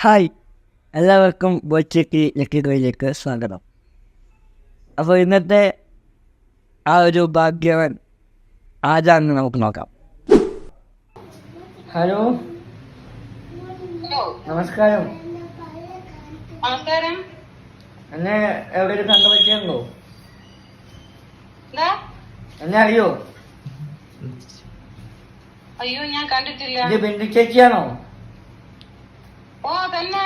Hi. എല്ലാവർക്കും ബോച്ചേക്ക് lucky ഗോയിലേക്ക് സ്വാഗതം. അപ്പോൾ ഇന്നത്തെ ആ ഒരു ഭാഗ്യവൻ ആരാന്ന് നമുക്ക് നോക്കാം. ഹലോ. നമസ്കാരം. എന്നെ എവിടെയും കണ്ടു പറ്റിയോ എന്നെ അറിയോ? അയ്യോ ഞാൻ കണ്ടിട്ടില്ല. ഇത് ബിന്ദു ചേച്ചിയാണോ? ഓ തന്നെ.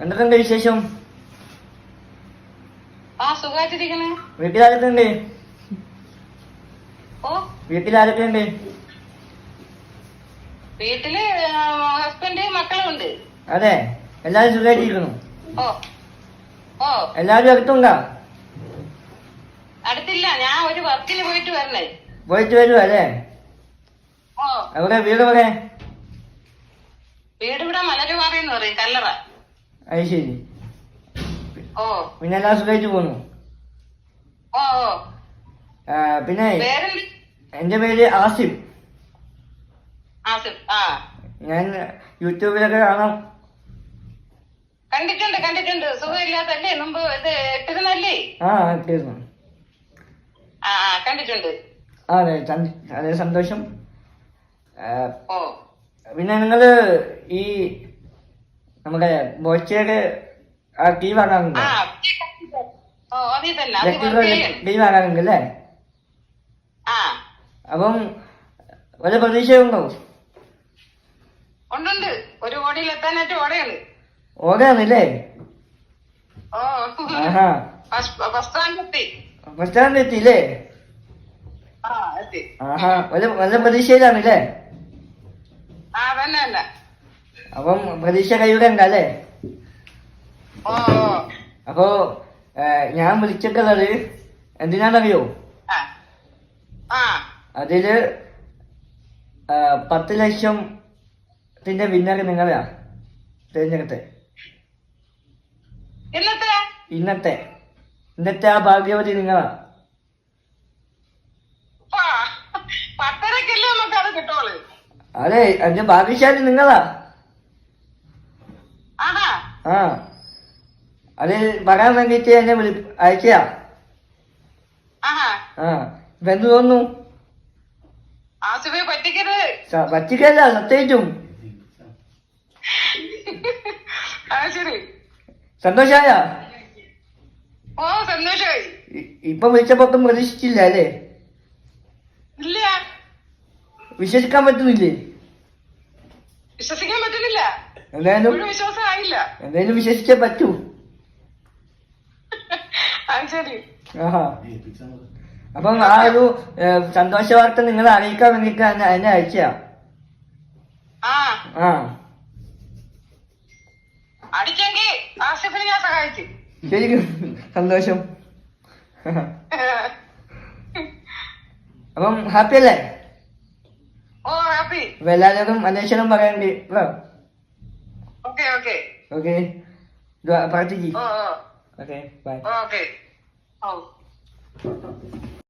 എന്തൊക്കെയുണ്ട് വിശേഷം? ആ സുഖായിട്ടിരിക്കണേ വീട്ടിലാരൊക്കെ ഉണ്ട് ഓ. വീട്ടിലാരൊക്കെ ഉണ്ട് വീട്ടിൽ ഹസ്ബൻഡ് മക്കളുണ്ട്. അതെ. എല്ലാരും സുഖമായിട്ടിരിക്കുന്നു. ഓ. ഓ. എല്ലാവരും അടുത്തുണ്ടോ? അടുത്തില്ല. ഞാൻ ഒരു വർക്കിന് പോയിട്ട് വരണേ. പോയിട്ട് വരുവല്ലേ? എവിടെ? വീട് എവിടെ വീട് ഇവിടെ മലരുമാറി എന്ന് പറയും കല്ലറ. അത് ശരി. ഓ. പിന്നെ എല്ലാം സുഖമായിട്ട് പോന്നു ഓ ഓ. ആ, പിന്നെ പേരെന്ത് എന്റെ പേര് ആസിഫ്. ആസിഫ് ആ. ഞാൻ യൂട്യൂബിലൊക്കെ കാണാം. കണ്ടിട്ടുണ്ട് കണ്ടിട്ടുണ്ട്. സുഖമില്ലാത്തല്ലേ? മുമ്പ് ഇത് ഇട്ടിരുന്നല്ലേ? ആ കേൾക്കുന്നു ആ ആ കണ്ടിട്ടുണ്ട്. അതെ സന്ത- അതെ സന്തോഷം. ആ, ഓ. പിന്നെ നിങ്ങൾ ഈ നമ്മുടെ ബോച്ചയുടെ ആ ടീ വാങ്ങാറുണ്ടോ? ടീ വാങ്ങാറുണ്ട് അല്ലേ? അപ്പം വല്ല പ്രതീക്ഷയുണ്ടോ ഉണ്ടുണ്ട് ഒരു കോടിയിലെത്താനായിട്ട് ഓടയാണ്. ഓടാന്നില്ലേ ഓ. ആഹാ. ഫസ്റ്റ് ഫസ്റ്റ് റാങ്ക് എത്തി. ബസ് സ്റ്റാൻഡിൽ എത്തിയില്ലേ? ആഹാ. വല്ല പ്രതീക്ഷയിലാണല്ലേ? അപ്പം പ്രതീക്ഷ ഓ ഓ. അപ്പോ ഞാൻ വിളിച്ചിട്ടുള്ളത് എന്തിനാണെന്നറിയോ? അതിൽ പത്ത് ലക്ഷത്തിന്റെ വിന്നർ നിങ്ങളാ തിരഞ്ഞെടുത്തെ. ഇന്നത്തെ. ഇന്നത്തെ ആ ഭാഗ്യവതി നിങ്ങളാ ആ, പത്തരക്കല്ലേ നമുക്ക് അത് കിട്ടുള്ളൂ അതെ അതിന്റെ ഭാഗ്യശാലി നിങ്ങളാ. ആ. അത് പറയാൻ വേണ്ടിട്ട് എന്നെ വിളി അയച്ചയാ. ആ. ഇപ്പൊ എന്ത് തോന്നുന്നു? പറ്റിക്കല്ല സത്യം ആ ശരി. സന്തോഷായ? ഇപ്പൊ വിളിച്ചപ്പോ പ്രതീക്ഷിച്ചില്ല അല്ലേ? വിശ്വസിക്കാൻ പറ്റുന്നില്ലേ? വിശ്വസിക്കാൻ പറ്റുന്നില്ല. എന്തായാലും വിശ്വാസമായില്ല. വിശ്വാസം ആയില്ല എന്തായാലും വിശ്വസിക്കാൻ പറ്റൂ. അപ്പൊ ആ ഒരു സന്തോഷ വാർത്ത നിങ്ങൾ അറിയിക്കാൻ വേണ്ടിട്ട് എന്നെ അയച്ച. ശരിക്കും. സന്തോഷം. അപ്പം ഹാപ്പി അല്ലേ ഓ ഹാപ്പി അപ്പൊ എല്ലാവരോടും അന്വേഷണം പറയണ്ടി ഓക്കെ ഓക്കെ ഓക്കെ പ്രാർത്ഥിക്ക് ഓ ഓ ഓക്കെ ബൈ ഓക്കെ ഓ